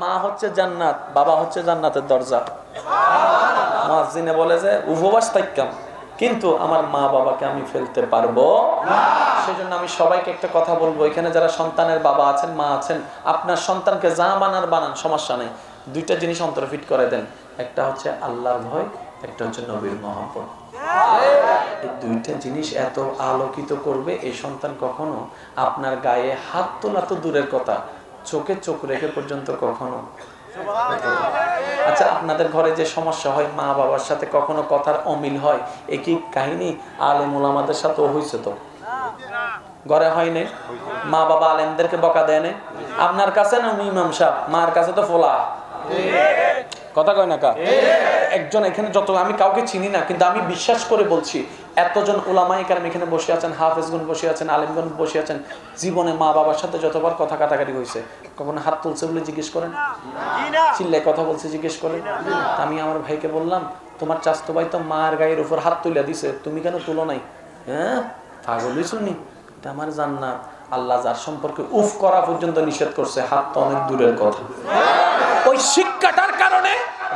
মা হচ্ছে জান্নাত, বাবা হচ্ছে জান্নাতের দরজা। মাসজিনে বলে যে, উপবাস থাকতাম কিন্তু আমার মা বাবাকে আমি ফেলতে পারব সেই জন্য আমি সবাইকে একটা কথা বলব। এখানে যারা সন্তানের বাবা আছেন, মা আছেন, আপনার সন্তানকে যা বানার বানান, সমস্যা নেই। দুইটা জিনিস অন্তর ফিট করে দেন। একটা হচ্ছে আল্লাহর ভয়, একটা হচ্ছে নবীর মহাপদ এই দুইটা জিনিস এত আলোকিত করবে, এই সন্তান কখনো আপনার গায়ে হাত তোলা তো দূরের কথা। চোখে চোখ রেখে পর্যন্ত কখনো? আচ্ছা আপনাদের ঘরে যে সমস্যা হয়, মা বাবার সাথে কখনো কথার অমিল হয়? একই কাহিনী? আলেম ওলামাদের সাথেও হয়েছে তো? ঘরে হয়নি মা বাবা আলেমদেরকে বকা দেয় আপনার কাছে না ইমাম সাহেব? মার কাছে তো ফোলা। কথা কয় না কা? একজন এখানে যত, আমি কাউকে চিনি না, কিন্তু আমি বিশ্বাস করে বলছি, এতজন ওলামাই কারণ এখানে বসে আছেন হাফেজগুন বসে আছেন আলিমগুন বসে আছেন, জীবনে মা বাবার সাথে যতবার কথা কাটাকাটি হয়েছে, কখনো হাত তুলছে বলে জিজ্ঞেস করেন? চিল্লায় কথা বলছে জিজ্ঞেস করেন? আমি আমার ভাইকে বললাম, তোমার চাস্তো ভাই তো মার গায়ের উপর হাত তুলে দিছে, তুমি কেন তুলো নাই? হ্যাঁ পাগলই শুনি এটা আমার জান্নাত। আল্লাহ যার সম্পর্কে উফ করা পর্যন্ত নিষেধ করছে, হাত তো অনেক দূরের কথা। শিক্ষাটার কারণে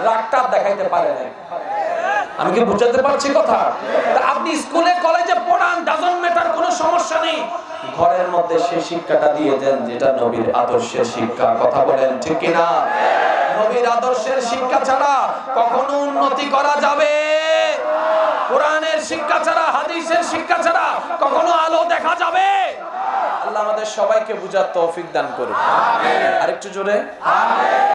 রাগটা দেখাইতে পারে না আমি কি বুঝাতে পারছি কথা? আপনি স্কুলে, কলেজে পড়ান, ডাজন ম্যাটার কোনো সমস্যা নেই। ঘরের মধ্যে সেই শিক্ষাটা দিয়ে দেন যেটা নবীর আদর্শের শিক্ষা। কথা বলেন ঠিক কিনা? নবীর আদর্শের শিক্ষা ছাড়া কখনো উন্নতি করা যাবে? কোরআনের শিক্ষা ছাড়া, হাদিসের শিক্ষা ছাড়া কখনো আলো দেখা যাবে? আল্লাহ আমাদের সবাইকে বুঝার তৌফিক দান করুন আরেকটু জোরে।